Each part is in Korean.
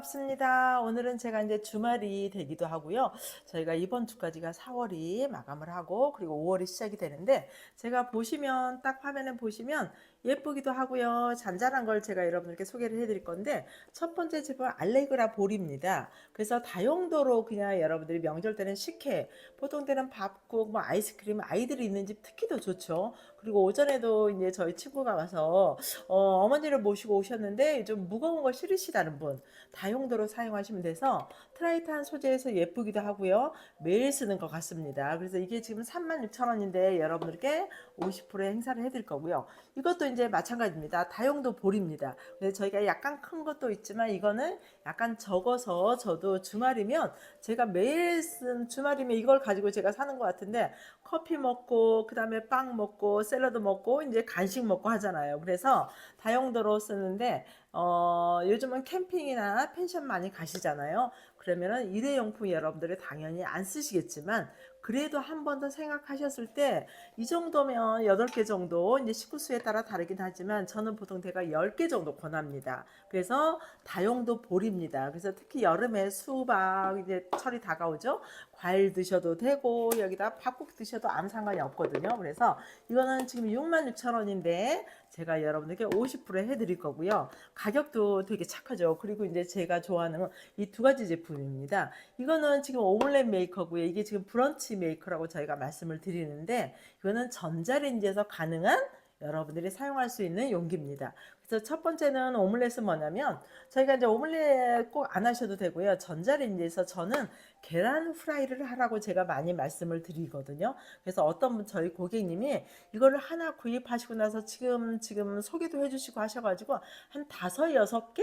반갑습니다. 오늘은 제가 이제 주말이 되기도 하고요. 저희가 이번 주까지가 4월이 마감을 하고 그리고 5월이 시작이 되는데 제가 보시면 딱 화면에 보시면 예쁘기도 하고요. 잔잔한 걸 제가 여러분들께 소개를 해드릴 건데 첫 번째 제품 알레그라 볼입니다. 그래서 다용도로 그냥 여러분들이 명절 때는 식혜, 보통 때는 밥국, 뭐 아이스크림 아이들이 있는 집 특히 더 좋죠. 그리고 오전에도 이제 저희 친구가 와서 어, 어머니를 모시고 오셨는데 좀 무거운 거 싫으시다는 분 다용도로 사용하시면 돼서 트라이탄 소재에서 예쁘기도 하고요. 매일 쓰는 것 같습니다. 그래서 이게 지금 36,000원인데 여러분들께 50% 행사를 해드릴 거고요. 이것도 이제 마찬가지입니다. 다용도 볼입니다. 근데 저희가 약간 큰 것도 있지만 이거는 약간 적어서 저도 주말이면 제가 매일 쓴 주말이면 이걸 가지고 제가 사는 것 같은데 커피 먹고 그 다음에 빵 먹고 샐러드 먹고 이제 간식 먹고 하잖아요. 그래서 다용도로 쓰는데 어, 요즘은 캠핑이나 펜션 많이 가시잖아요. 그러면은 일회용품 여러분들이 당연히 안 쓰시겠지만 그래도 한 번 더 생각하셨을 때 이 정도면 8개 정도 이제 식구 수에 따라 다르긴 하지만 저는 보통 제가 10개 정도 권합니다. 그래서 다용도 볼입니다. 그래서 특히 여름에 수박 이제 철이 다가오죠. 과일 드셔도 되고 여기다 밥국 드셔도 아무 상관이 없거든요. 그래서 이거는 지금 66,000원인데 제가 여러분들께 50% 해드릴 거고요. 가격도 되게 착하죠. 그리고 이제 제가 좋아하는 이 두 가지 제품입니다. 이거는 지금 오믈렛 메이커고요. 이게 지금 브런치 메이커라고 저희가 말씀을 드리는데 이거는 전자레인지에서 가능한 여러분들이 사용할 수 있는 용기입니다. 그래서 첫 번째는 오믈렛은 뭐냐면 저희가 이제 오믈렛 꼭 안 하셔도 되고요. 전자레인지에서 저는 계란 후라이를 하라고 제가 많이 말씀을 드리거든요. 그래서 어떤 분 저희 고객님이 이거를 하나 구입하시고 나서 지금 지금 소개도 해주시고 하셔가지고 한 다섯 여섯 개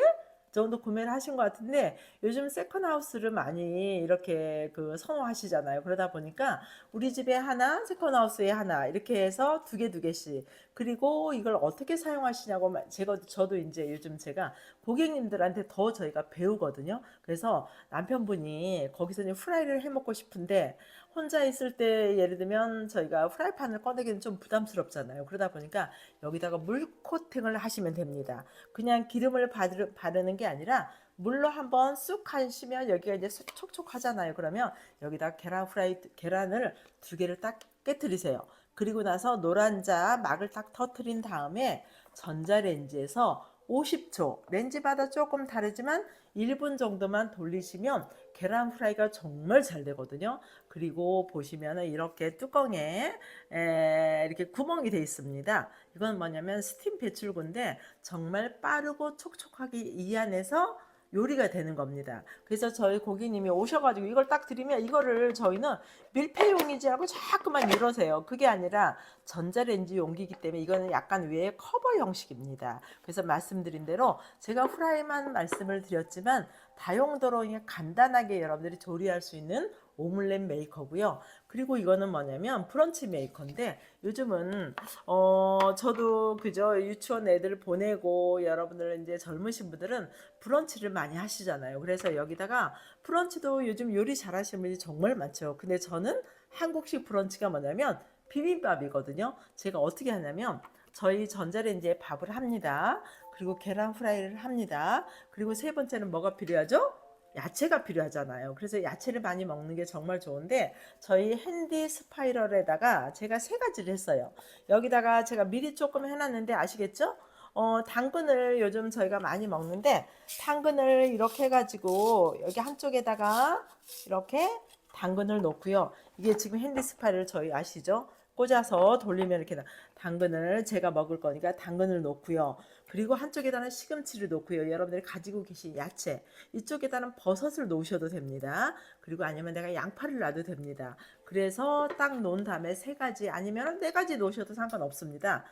정도 구매를 하신 것 같은데 요즘 세컨하우스를 많이 이렇게 그 선호하시잖아요. 그러다 보니까 우리 집에 하나, 세컨하우스에 하나 이렇게 해서 두 개 두 개씩 그리고 이걸 어떻게 사용하시냐고 마- 제가 저도 이제 요즘 제가 고객님들한테 더 저희가 배우거든요. 그래서 남편분이 거기서 이제 후라이를 해 먹고 싶은데 혼자 있을 때 예를 들면 저희가 프라이팬을 꺼내기는 좀 부담스럽잖아요. 그러다 보니까 여기다가 물 코팅을 하시면 됩니다. 그냥 기름을 바르, 바르는 게 아니라 물로 한번 쑥 하시면 여기가 이제 쑥 촉촉하잖아요. 그러면 여기다 계란 후라이 계란을 두 개를 딱 깨뜨리세요. 그리고 나서 노란자 막을 딱 터트린 다음에 전자레인지에서 50초 렌즈마다 조금 다르지만 1분 정도만 돌리시면 계란 후라이가 정말 잘 되거든요. 그리고 보시면은 이렇게 뚜껑에 에, 이렇게 구멍이 돼 있습니다. 이건 뭐냐면 스팀 배출구인데 정말 빠르고 촉촉하게 이 안에서 요리가 되는 겁니다. 그래서 저희 고객님이 오셔가지고 이걸 딱 드리면 이거를 저희는 밀폐용이지 하고 자꾸만 이러세요. 그게 아니라 전자레인지 용기이기 때문에 이거는 약간 위에 커버 형식입니다. 그래서 말씀드린 대로 제가 후라이만 말씀을 드렸지만 다용도로 간단하게 여러분들이 조리할 수 있는 오믈렛 메이커고요. 그리고 이거는 뭐냐면 브런치 메이커인데 요즘은 어 저도 그저 유치원 애들 보내고 여러분들 이제 젊으신 분들은 브런치를 많이 하시잖아요. 그래서 여기다가 브런치도 요즘 요리 잘하시는 분이 정말 많죠. 근데 저는 한국식 브런치가 뭐냐면 비빔밥이거든요. 제가 어떻게 하냐면 저희 전자레인지에 밥을 합니다. 그리고 계란 후라이를 합니다. 그리고 세 번째는 뭐가 필요하죠? 야채가 필요하잖아요. 그래서 야채를 많이 먹는 게 정말 좋은데 저희 핸디 스파이럴에다가 제가 세 가지를 했어요. 여기다가 제가 미리 조금 해놨는데 아시겠죠? 어, 당근을 요즘 저희가 많이 먹는데 당근을 이렇게 해가지고 여기 한쪽에다가 이렇게 당근을 놓고요. 이게 지금 핸디 스파이럴 저희 아시죠? 꽂아서 돌리면 이렇게 나- 당근을 제가 먹을 거니까 당근을 놓고요. 그리고 한쪽에다는 시금치를 놓고요. 여러분들이 가지고 계신 야채 이쪽에다는 버섯을 놓으셔도 됩니다. 그리고 아니면 내가 양파를 놔도 됩니다. 그래서 딱 놓은 다음에 세 가지 아니면 네 가지 놓으셔도 상관없습니다.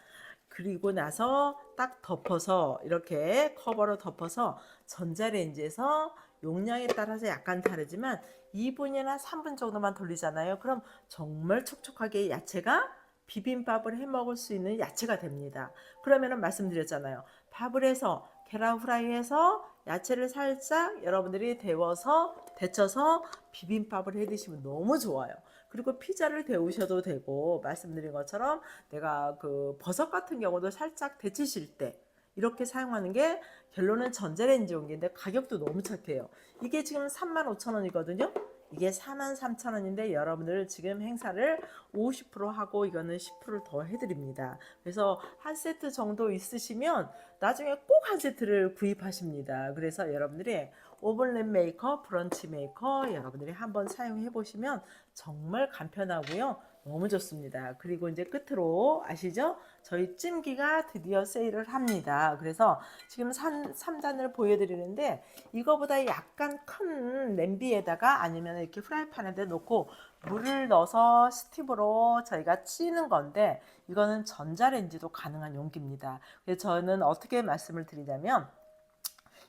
그리고 나서 딱 덮어서 이렇게 커버로 덮어서 전자레인지에서 용량에 따라서 약간 다르지만 2분이나 3분 정도만 돌리잖아요. 그럼 정말 촉촉하게 야채가 비빔밥을 해 먹을 수 있는 야채가 됩니다. 그러면은 말씀드렸잖아요. 밥을 해서 계란 후라이 해서 야채를 살짝 여러분들이 데워서 데쳐서 비빔밥을 해 드시면 너무 좋아요. 그리고 피자를 데우셔도 되고 말씀드린 것처럼 내가 그 버섯 같은 경우도 살짝 데치실 때 이렇게 사용하는 게 결론은 전자레인지 용기인데 가격도 너무 착해요. 이게 지금 35,000원이거든요. 이게 43,000원인데 여러분들 지금 행사를 50% 하고 이거는 10%를 더 해드립니다. 그래서 한 세트 정도 있으시면 나중에 꼭 한 세트를 구입하십니다. 그래서 여러분들이 오븐렛 메이커, 브런치 메이커 여러분들이 한번 사용해 보시면 정말 간편하고요. 너무 좋습니다. 그리고 이제 끝으로 아시죠? 저희 찜기가 드디어 세일을 합니다. 그래서 지금 3, 3단을 보여드리는데 이거보다 약간 큰 냄비에다가 아니면 이렇게 프라이팬에 놓고 물을 넣어서 스팀으로 저희가 찌는 건데 이거는 전자레인지도 가능한 용기입니다. 그래서 저는 어떻게 말씀을 드리냐면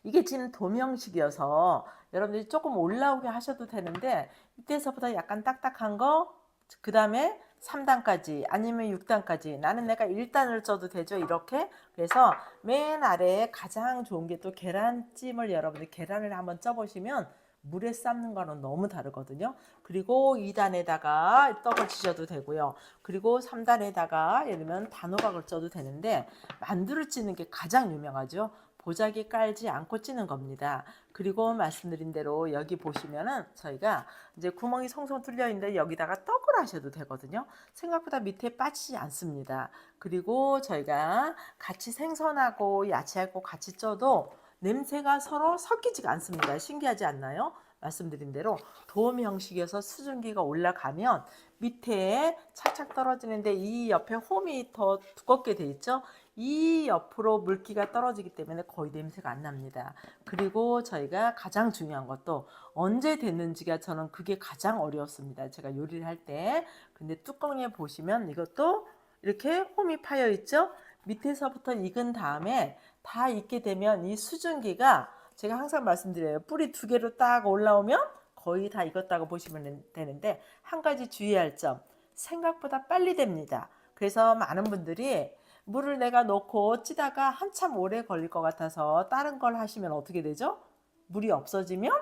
이게 지금 도명식이어서 여러분들이 조금 올라오게 하셔도 되는데 이때서부터 약간 딱딱한 거, 그 다음에 3단까지 아니면 6단까지 나는 내가 1단을 써도 되죠? 이렇게? 그래서 맨 아래에 가장 좋은 게 또 계란찜을 여러분들 계란을 한번 쪄보시면 물에 삶는 거는 너무 다르거든요. 그리고 2단에다가 떡을 치셔도 되고요. 그리고 3단에다가 예를 들면 단호박을 쪄도 되는데 만두를 찌는 게 가장 유명하죠 보자기 깔지 않고 찌는 겁니다. 그리고 말씀드린 대로 여기 보시면은 저희가 이제 구멍이 송송 뚫려 있는데 여기다가 떡을 하셔도 되거든요. 생각보다 밑에 빠지지 않습니다. 그리고 저희가 같이 생선하고 야채하고 같이 쪄도 냄새가 서로 섞이지가 않습니다. 신기하지 않나요? 말씀드린 대로 도움 형식이어서 수증기가 올라가면 밑에 착착 떨어지는데 이 옆에 홈이 더 두껍게 돼 있죠. 이 옆으로 물기가 떨어지기 때문에 거의 냄새가 안 납니다. 그리고 저희가 가장 중요한 것도 언제 됐는지가 저는 그게 가장 어려웠습니다. 제가 요리를 할 때. 근데 뚜껑에 보시면 이것도 이렇게 홈이 파여 있죠. 밑에서부터 익은 다음에 다 익게 되면 이 수증기가 제가 항상 말씀드려요. 뿌리 두 개로 딱 올라오면 거의 다 익었다고 보시면 되는데 한 가지 주의할 점 생각보다 빨리 됩니다. 그래서 많은 분들이 물을 내가 넣고 찌다가 한참 오래 걸릴 것 같아서 다른 걸 하시면 어떻게 되죠? 물이 없어지면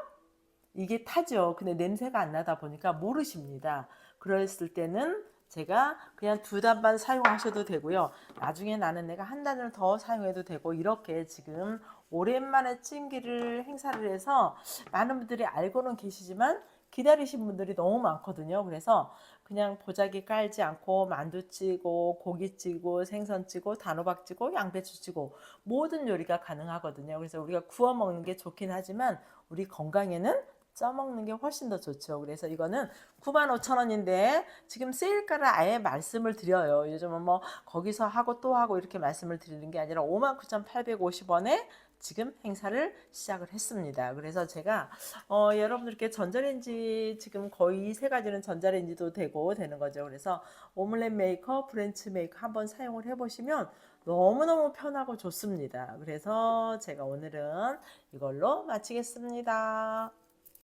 이게 타죠. 근데 냄새가 안 나다 보니까 모르십니다. 그랬을 때는 제가 그냥 두 단만 사용하셔도 되고요. 나중에 나는 내가 한 단을 더 사용해도 되고 이렇게 지금 오랜만에 찜기를 행사를 해서 많은 분들이 알고는 계시지만 기다리신 분들이 너무 많거든요. 그래서 그냥 보자기 깔지 않고 만두 찌고 고기 찌고 생선 찌고 단호박 찌고 양배추 찌고 모든 요리가 가능하거든요. 그래서 우리가 구워 먹는 게 좋긴 하지만 우리 건강에는 쪄 먹는 게 훨씬 더 좋죠. 그래서 이거는 95,000원인데 지금 세일가를 아예 말씀을 드려요. 요즘은 뭐 거기서 하고 또 하고 이렇게 말씀을 드리는 게 아니라 59,850원에 지금 행사를 시작을 했습니다. 그래서 제가 어, 여러분들께 전자레인지 지금 거의 세 가지는 전자레인지도 되고 되는 거죠. 그래서 오믈렛 메이커, 브렌치 메이커 한번 사용을 해보시면 너무너무 편하고 좋습니다. 그래서 제가 오늘은 이걸로 마치겠습니다.